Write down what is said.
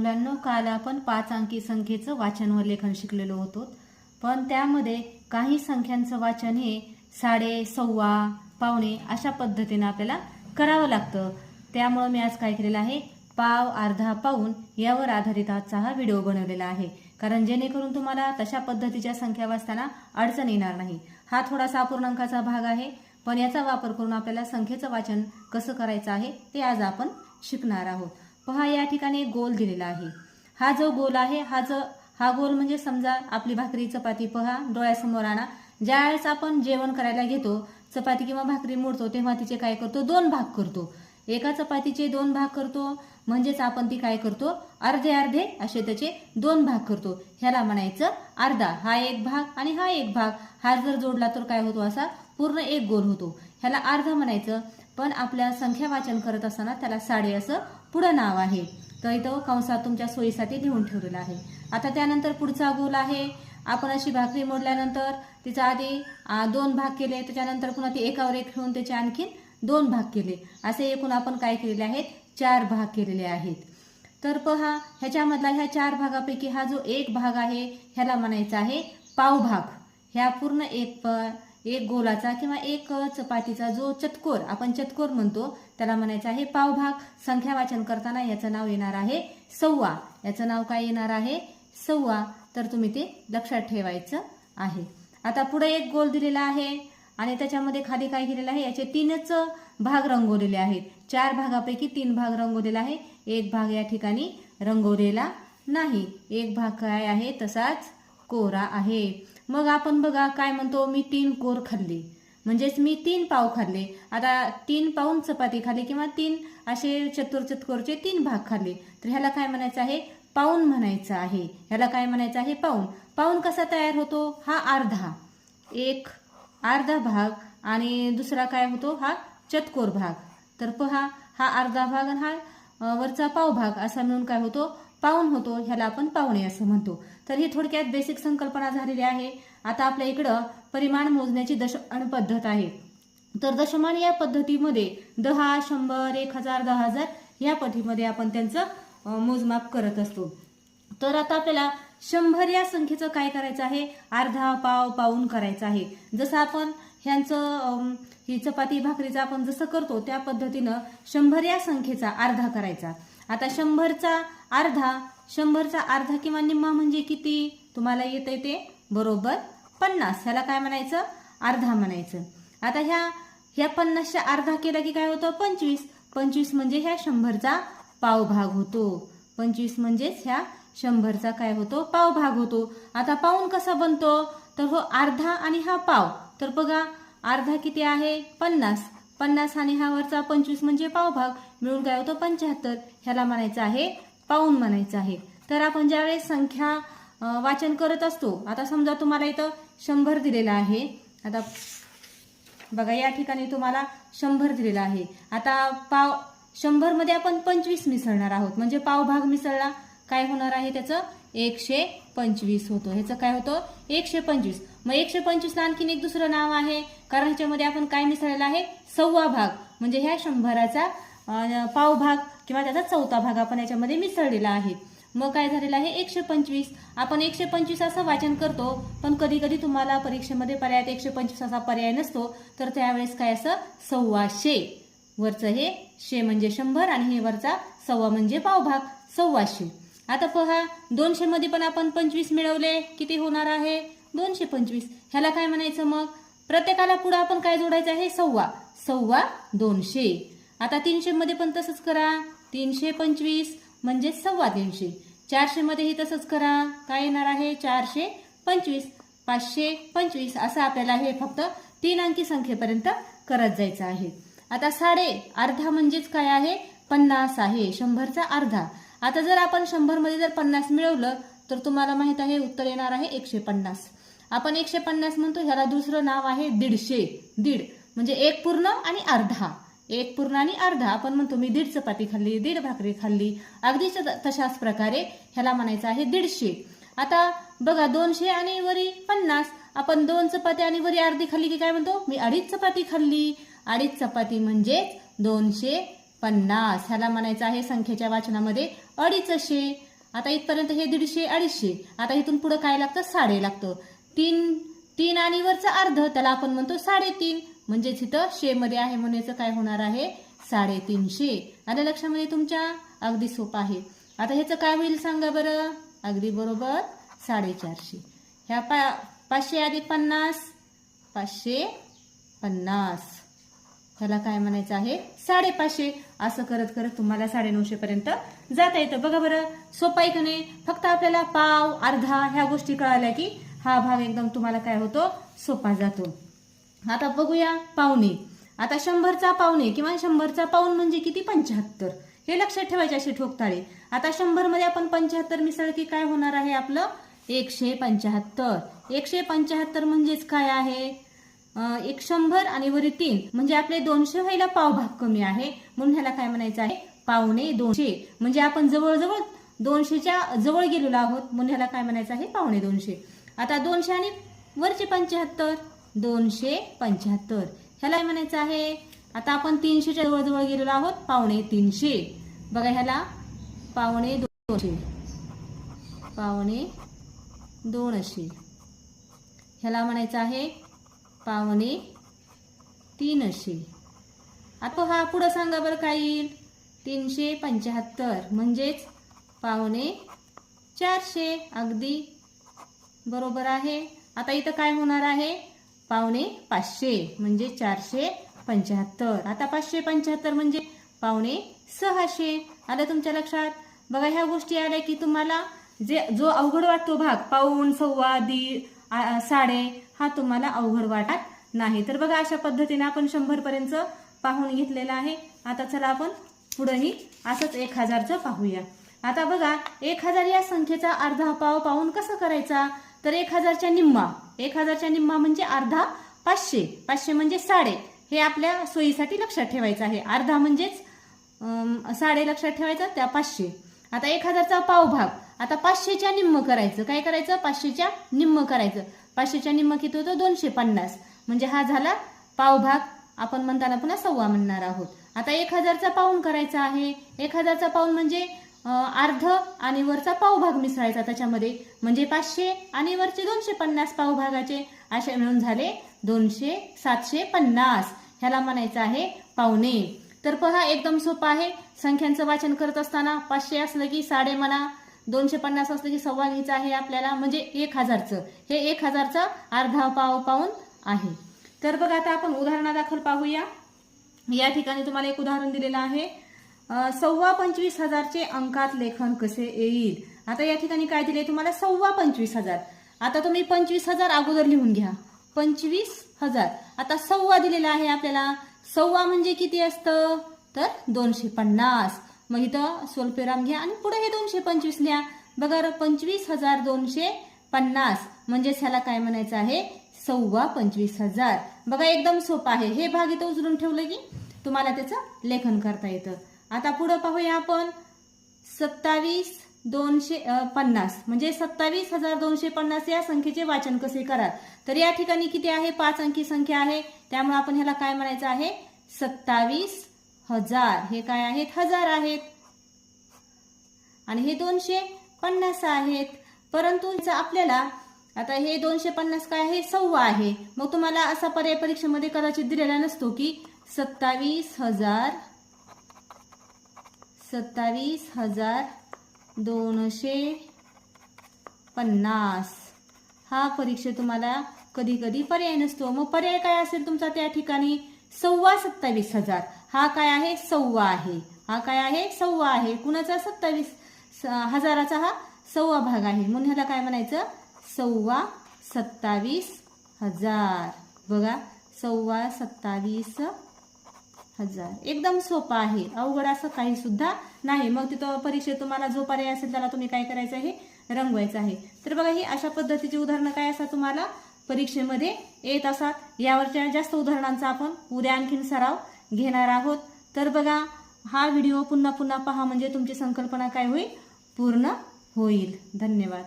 मुलांनो काल आपण पाच अंकी संख्येचं वाचन व लेखन शिकलेलो होतो. पण त्यामध्ये काही संख्यांचं वाचन हे साडे सव्वा पावणे अशा पद्धतीने आपल्याला करावं लागतं. त्यामुळं मी आज काय केलेलं आहे? पाव अर्धा पाऊन यावर आधारित आजचा हा व्हिडिओ बनवलेला आहे. कारण जेणेकरून तुम्हाला तशा पद्धतीच्या संख्या वाचताना अडचण येणार नाही. हा थोडासा अपूर्णांकाचा भाग आहे पण याचा वापर करून आपल्याला संख्येचं वाचन कसं करायचं आहे ते आज आपण शिकणार आहोत. पहा या ठिकाणी एक गोल दिलेला आहे. हा जो गोल आहे हा जो हा गोल म्हणजे समजा आपली भाकरी चपाती पहा डोळ्यासमोर आणा. ज्या वेळेस आपण जेवण करायला घेतो चपाती किंवा भाकरी मोडतो तेव्हा तिचे काय करतो? दोन भाग करतो. एका चपातीचे दोन भाग करतो म्हणजेच आपण ती काय करतो? अर्धे अर्धे असे त्याचे दोन भाग करतो. ह्याला म्हणायचं अर्धा. हा एक भाग आणि हा एक भाग. हा जर जोडला तर काय होतो असा? पूर्ण एक गोल होतो. ह्याला अर्धा म्हणायचं. पण आपल्या संख्या वाचन करत असताना त्याला साडे असं पुढं नाव आहे. तर इथं कंसात तुमच्या सोयीसाठी लिहून ठेवलेलं आहे. आता त्यानंतर पुढचा गोल आहे. आपण अशी भाकरी मोडल्यानंतर तिचा आधी दोन भाग केले. त्याच्यानंतर पुन्हा ती एकावर एक ठेवून त्याचे आणखीन दोन भाग केले. असे एकूण आपण काय केलेले आहेत? चार भाग केलेले आहेत. तर पहा ह्याच्यामधला ह्या चार भागापैकी हा जो एक भाग आहे ह्याला म्हणायचा आहे पावभाग. ह्या पूर्ण एक प एक गोलाचा किंवा एक चपातीचा जो चतकोर आपण चतकोर म्हणतो त्याला म्हणायचं आहे पावभाग. संख्या वाचन करताना याचं नाव येणार आहे सव्वा. याचं नाव काय येणार आहे? सव्वा. तर तुम्ही ते लक्षात ठेवायचं आहे. आता पुढे एक गोल दिलेला आहे आणि त्याच्यामध्ये खाली काय केलेलं आहे? याचे तीनच भाग रंगवलेले आहेत. चार भागापैकी तीन भाग रंगवलेला आहे. एक भाग या ठिकाणी रंगवलेला नाही. एक भाग काय आहे? तसाच कोरा आहे. मग आपण बघा काय म्हणतो मी तीन कोर खाल्ली. म्हणजेच मी तीन पाव खाल्ले. आता तीन पाऊन चपाती खाल्ली किंवा तीन असे चतुर चतकोरचे तीन भाग खाल्ले. तर ह्याला काय म्हणायचं आहे? पाऊन म्हणायचं आहे. ह्याला काय म्हणायचं आहे? पाऊन. पाऊन कसा तयार होतो? हा अर्धा. एक अर्धा भाग आणि दुसरा काय होतो? हा चतकोर भाग. तर पहा हा अर्धा भाग आणि हा वरचा पाव भाग असा मिळून काय होतो? पाहुण होतो ह्याला आपण पाहुणे असं म्हणतो. तर ही थोडक्यात बेसिक संकल्पना झालेली आहे. आता आपल्या इकडं परिमाण मोजण्याची दशमान पद्धत आहे. तर दशमान या पद्धतीमध्ये दहा शंभर एक हजार दहा हजार या पद्धतीमध्ये आपण त्यांचं मोजमाप करत असतो. तर आता आपल्याला शंभर या संख्येचं काय करायचं आहे? अर्धा पाव पाऊन करायचं आहे. जसं आपण ह्यांचं ही चपाती भाकरीचं आपण जसं करतो त्या पद्धतीनं शंभर या संख्येचा अर्धा करायचा. आता शंभरचा अर्धा शंभरचा अर्धा किंवा निम्मा म्हणजे किती? तुम्हाला येते ते बरोबर पन्नास. ह्याला काय म्हणायचं? अर्धा म्हणायचं. आता ह्या ह्या पन्नासच्या अर्धा केला की काय होतं? पंचवीस. पंचवीस म्हणजे ह्या शंभरचा पावभाग होतो. पंचवीस म्हणजेच ह्या शंभरचा काय होतो? पावभाग होतो. आता पाऊन कसा बनतो? तर हो अर्धा आणि हा पाव. तर बघा अर्धा किती आहे? पन्नास. पन्नास आणि हा वरचा पंचवीस म्हणजे पावभाग. मिळून काय होतो? पंच्याहत्तर. ह्याला म्हणायचं आहे पाऊन म्हणायचं आहे. तर आपण ज्यावेळेस संख्या वाचन करत असतो आता समजा तुम्हाला इथं शंभर दिलेला आहे. आता बघा या ठिकाणी तुम्हाला शंभर दिलेला आहे. आता पाव शंभरमध्ये आपण पंचवीस मिसळणार आहोत. म्हणजे पावभाग मिसळला काय होणार आहे त्याचं? एकशे पंचवीस होतो. ह्याचं काय होतं? एकशे पंचवीस. मग एकशे पंचवीसला आणखीन एक दुसरं नाव आहे. कारण ह्याच्यामध्ये आपण काय मिसळलेलं आहे? सव्वा भाग. म्हणजे ह्या शंभराचा पाव भाग किंवा त्याचा चौथा भाग आपण याच्यामध्ये मिसळलेला आहे. मग काय झालेलं आहे? एकशे पंचवीस. आपण एकशे पंचवीस असं वाचन करतो पण कधी कधी तुम्हाला परीक्षेमध्ये पर्यायात एकशे पंचवीस असा पर्याय नसतो. तर त्यावेळेस काय असं? सव्वाशे. वरचं हे शे म्हणजे शंभर आणि हे वरचा सव्वा म्हणजे पावभाग सव्वाशे. आता पहा दोनशेमध्ये पण आपण पंचवीस मिळवले. किती होणार आहे? दोनशे पंचवीस. ह्याला काय म्हणायचं मग? प्रत्येकाला पुढं आपण काय जोडायचं आहे? सव्वा. सव्वा दोनशे. आता तीनशेमध्ये पण तसंच करा. तीनशे पंचवीस म्हणजे सव्वा तीनशे. चारशेमध्येही तसंच करा. काय येणार आहे? चारशे पंचवीस. पाचशे पंचवीस असं आपल्याला हे फक्त तीन अंकी संख्येपर्यंत करत जायचं आहे. आता साडे अर्धा म्हणजेच काय आहे? पन्नास आहे. शंभरचा अर्धा. आता जर आपण शंभरमध्ये जर पन्नास मिळवलं तर तुम्हाला माहीत आहे उत्तर येणार आहे एकशे पन्नास. आपण एकशे पन्नास म्हणतो ह्याला दुसरं नाव आहे दीडशे. दीड म्हणजे एक पूर्ण आणि अर्धा. एक पूर्ण आणि अर्धा आपण म्हणतो मी दीड चपाती खाल्ली दीड भाकरी खाल्ली. अगदी तशाच प्रकारे ह्याला म्हणायचं आहे दीडशे. आता बघा दोनशे आणि वरी पन्नास. आपण दोन चपाती आणि वरी अर्धी खाल्ली की काय म्हणतो? मी अडीच चपाती खाल्ली. अडीच चपाती म्हणजेच दोनशे पन्नास. ह्याला म्हणायचं आहे संख्येच्या वाचनामध्ये अडीचशे. आता इथपर्यंत हे दीडशे अडीचशे. आता इथून पुढे काय लागतं? साडे लागतं. तीन तीन आणि वरचं अर्ध त्याला आपण म्हणतो साडेतीन. म्हणजेच इथं शेमध्ये आहे म्हणायचं काय होणार आहे? साडेतीनशे. आता लक्षामध्ये तुमच्या? अगदी सोपं आहे. आता ह्याचं काय होईल सांगा बरं? अगदी बरोबर साडेचारशे. ह्या पा पाचशे आधी पन्नास पाचशे पन्नास. ह्याला काय म्हणायचं आहे? साडेपाचशे. असं करत करत तुम्हाला साडेनऊशे पर्यंत जाता येतं. बघा बरं सोपा आहे का नाही? फक्त आपल्याला पाव अर्धा ह्या गोष्टी कळाल्या की हा भाग एकदम तुम्हाला काय होतो? सोपा जातो. आता बघूया पाहुणे आता शंभरचा पाहुणे किंवा शंभरचा पाऊन म्हणजे किती? पंच्याहत्तर. हे लक्षात ठेवायचे असे ठोकताळे. आता शंभरमध्ये आपण पंच्याहत्तर मिसळ की काय होणार आहे आपलं? एकशे पंच्याहत्तर. एकशे पंच्याहत्तर म्हणजेच काय आहे? एक शंभर आणि वरी तीन. म्हणजे आपले दोनशे व्हायला पाव भाग कमी आहे. म्हणून ह्याला काय म्हणायचं आहे? पावणे दोनशे. म्हणजे आपण जवळजवळ दोनशेच्या जवळ गेलेलो आहोत. म्हणून ह्याला काय म्हणायचं आहे? पावणे दोनशे. आता दोनशे आणि वरचे पंच्याहत्तर. दोनशे पंच्याहत्तर. ह्याला काय म्हणायचं आहे? आता आपण तीनशेच्या जवळजवळ गेलेलो आहोत. पावणे तीनशे. बघा ह्याला पावणे दोनशे. पावणे दोनशे. ह्याला म्हणायचं आहे पावणे तीनशे. आता हा पुढं सांगा बरं काय येईल? तीनशे पंच्याहत्तर म्हणजेच पावणे चारशे. अगदी बरोबर आहे. आता इथं काय होणार आहे? पावणे पाचशे म्हणजे चारशे पंच्याहत्तर. आता पाचशे पंच्याहत्तर म्हणजे पावणे सहाशे. आलं तुमच्या लक्षात? बघा ह्या गोष्टी आल्या की तुम्हाला जे जो अवघड वाटतो भाग पाऊन सव्वा दीड साडे हा तुम्हाला अवघड वाटत नाही. तर बघा अशा पद्धतीने आपण शंभरपर्यंत पाहून घेतलेला आहे. आता चला आपण पुढंही असंच एक हजारचं पाहूया. आता बघा एक हजार या संख्येचा अर्धा पाव पाहून कसं करायचा? तर एक हजारच्या निम्मा एक हजारच्या निम्मा म्हणजे अर्धा पाचशे. पाचशे म्हणजे साडे. हे आपल्या सोयीसाठी लक्षात ठेवायचं आहे. अर्धा म्हणजेच साडे लक्षात ठेवायचं त्या पाचशे. आता एक हजारचा पावभाग. आता पाचशेच्या निम्म करायचं. काय करायचं? पाचशेच्या निम्म करायचं. पाचशेच्या निम्म किती होतं? दोनशे पन्नास. म्हणजे हा झाला पावभाग. आपण म्हणताना पुन्हा सव्वा म्हणणार आहोत. आता एक हजारचा पाऊन करायचा आहे. एक हजारचा पाऊन म्हणजे अर्ध आणि वरचा पावभाग मिसळायचा त्याच्यामध्ये. म्हणजे पाचशे आणि वरचे दोनशे पन्नास पावभागाचे. असे मिळून झाले दोनशे सातशे पन्नास. ह्याला म्हणायचं आहे पावणे. तर पहा एकदम सोपं आहे. संख्यांचं वाचन करत असताना पाचशे असलं की साडे म्हणा दोनशे पन्नास असलं की सव्वा घ्यायचं आहे आपल्याला म्हणजे एक हजारचं. हे एक हजारचा अर्धा पाव पाऊन आहे. तर बघा आता आपण उदाहरणादाखल पाहूया. या ठिकाणी तुम्हाला एक उदाहरण दिलेलं आहे. सव्वा पंचवीस हजारचे अंकात लेखन कसे येईल? आता या ठिकाणी काय दिले तुम्हाला? सव्वा पंचवीस हजार. आता तुम्ही पंचवीस हजार अगोदर लिहून घ्या. पंचवीस हजार. आता सव्वा दिलेला आहे आपल्याला. सव्वा म्हणजे किती असतं? तर दोनशे पन्नास. मग इथं स्वल्पविराम घ्या आणि पुढे हे दोनशे पंचवीस लिहा. बघा पंचवीस हजार दोनशे पन्नास. म्हणजेच ह्याला काय म्हणायचं आहे? सव्वा पंचवीस हजार. बघा एकदम सोपं आहे. हे भाग इथं उचलून ठेवलं की तुम्हाला त्याचं लेखन करता येतं. आता पुढं पाहूया आपण. सत्तावीस दोनशे पन्नास. म्हणजे सत्तावीस हजार दोनशे पन्नास या संख्येचे वाचन कसे कराल? तर या ठिकाणी किती आहे? पाच अंकी संख्या आहे. त्यामुळे आपण ह्याला काय म्हणायचं आहे? सत्तावीस हजार. हे काय आहेत? हजार आहेत. आणि हे दोनशे पन्नास आहेत. परंतु आपल्याला आता हे दोनशे पन्नास काय आहे? सव्वा आहे. मग तुम्हाला असा पर्याय परीक्षेमध्ये कदाचित दिलेला नसतो की सत्तावीस हजार सत्तावीस हजार दोनशे पन्नास. हा परीक्षा तुम्हाला कधी कधी पर्याय नसतो. मग पर्याय काय असेल तुमचा त्या ठिकाणी? सव्वा सत्तावीस हजार. हा काय आहे? सव्वा आहे. हा काय आहे? सव्वा आहे. कुणाचा? सत्तावीस स- हजाराचा हा सव्वा भाग आहे. म्हणून ह्याला काय म्हणायचं? सव्वा सत्तावीस हजार. बघा सव्वा सत्तावीस हजार. एकदम सोपा आहे. अवघड असं काही सुद्धा नाही. मग तिथं परीक्षेत तुम्हाला जो पर्याय असेल त्याला तुम्ही काय करायचं आहे? रंगवायचं आहे. तर बघा ही अशा पद्धतीची उदाहरणं काय असतात तुम्हाला? परीक्षेमध्ये येत असतात यावरच्या जास्त उदाहरणांचा आपण उद्या आणखीन सराव घेणार आहोत. तर बघा हा व्हिडिओ पुन्हा पुन्हा पहा म्हणजे तुमची संकल्पना काय होईल? पूर्ण होईल. धन्यवाद.